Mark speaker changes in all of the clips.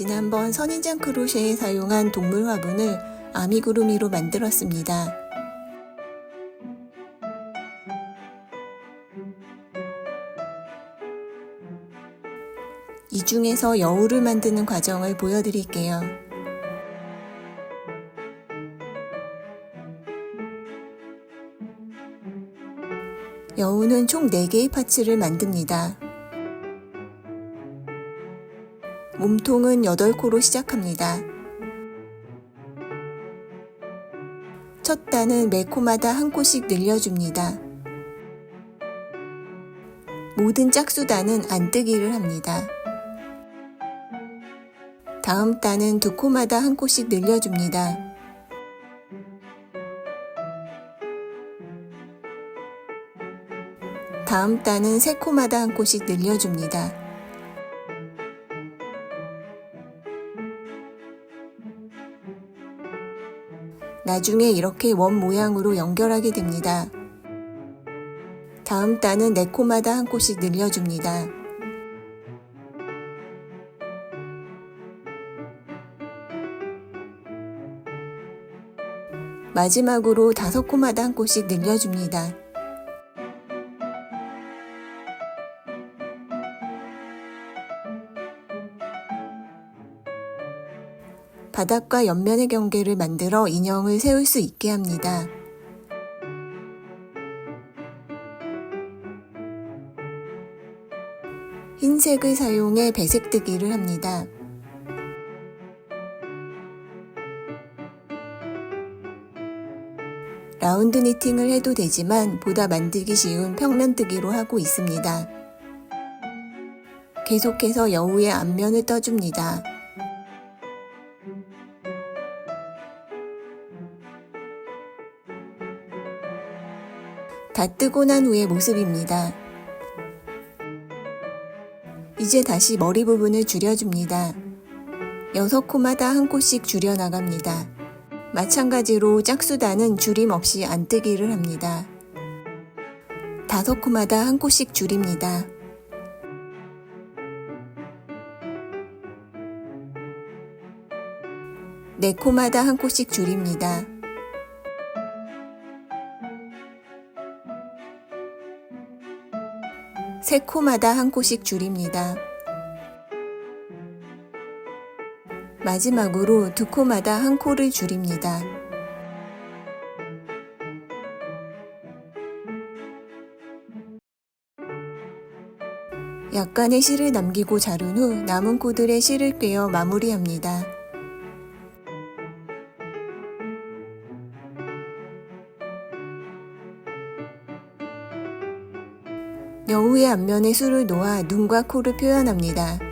Speaker 1: 지난번 선인장 크로셰에 사용한 동물 화분을 아미구루미로 만들었습니다. 이 중에서 여우를 만드는 과정을 보여드릴게요. 여우는 총 4개의 파츠를 만듭니다. 몸통은 8코로 시작합니다. 첫 단은 매 코마다 한 코씩 늘려줍니다. 모든 짝수단은 안뜨기를 합니다. 다음 단은 두 코마다 한 코씩 늘려줍니다. 다음 단은 세 코마다 한 코씩 늘려줍니다. 나중에 이렇게 원 모양으로 연결하게 됩니다. 다음 단은 네 코마다 한 코씩 늘려줍니다. 마지막으로 다섯 코마다 한 코씩 늘려줍니다. 바닥과 옆면의 경계를 만들어 인형을 세울 수 있게 합니다. 흰색을 사용해 배색뜨기를 합니다. 라운드 니팅을 해도 되지만 보다 만들기 쉬운 평면뜨기로 하고 있습니다. 계속해서 여우의 앞면을 떠줍니다. 다 뜨고 난 후의 모습입니다. 이제 다시 머리 부분을 줄여줍니다. 6코마다 한 코씩 줄여나갑니다. 마찬가지로 짝수단은 줄임 없이 안뜨기를 합니다. 5코마다 한 코씩 줄입니다. 네 코마다 한 코씩 줄입니다. 세 코마다 한 코씩 줄입니다. 마지막으로 두 코마다 한 코를 줄입니다. 약간의 실을 남기고 자른 후 남은 코들의 실을 꿰어 마무리합니다. 여우의 앞면에 술을 놓아 눈과 코를 표현합니다.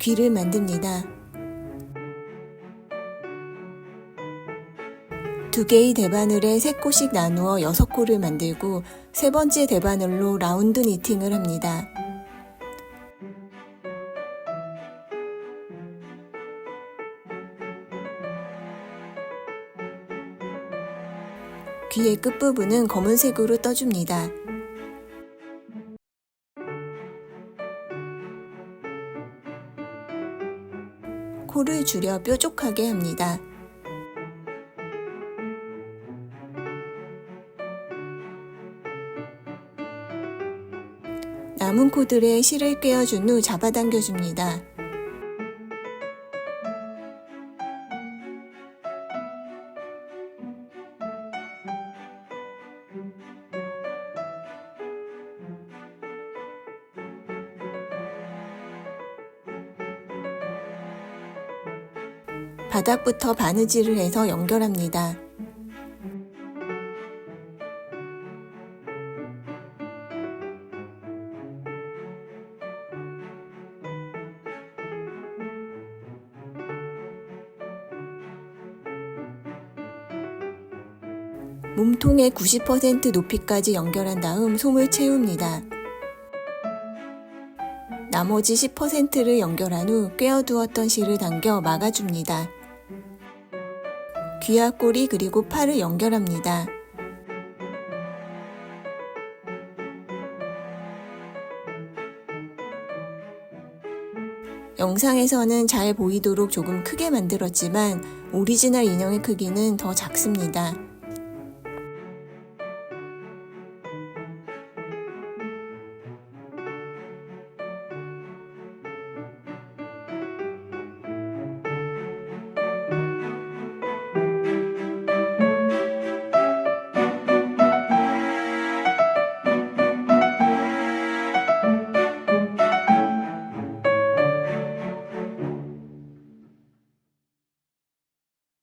Speaker 1: 귀를 만듭니다. 두 개의 대바늘에 세 코씩 나누어 여섯 코를 만들고 세 번째 대바늘로 라운드 니팅을 합니다. 귀의 끝부분은 검은색으로 떠줍니다. 코를 줄여 뾰족하게 합니다. 남은 코들의 실을 꿰어준 후 잡아당겨줍니다. 바닥부터 바느질을 해서 연결합니다. 몸통의 90% 높이까지 연결한 다음 솜을 채웁니다. 나머지 10%를 연결한 후 꿰어두었던 실을 당겨 막아줍니다. 귀와 꼬리 그리고 팔을 연결합니다. 영상에서는 잘 보이도록 조금 크게 만들었지만 오리지널 인형의 크기는 더 작습니다.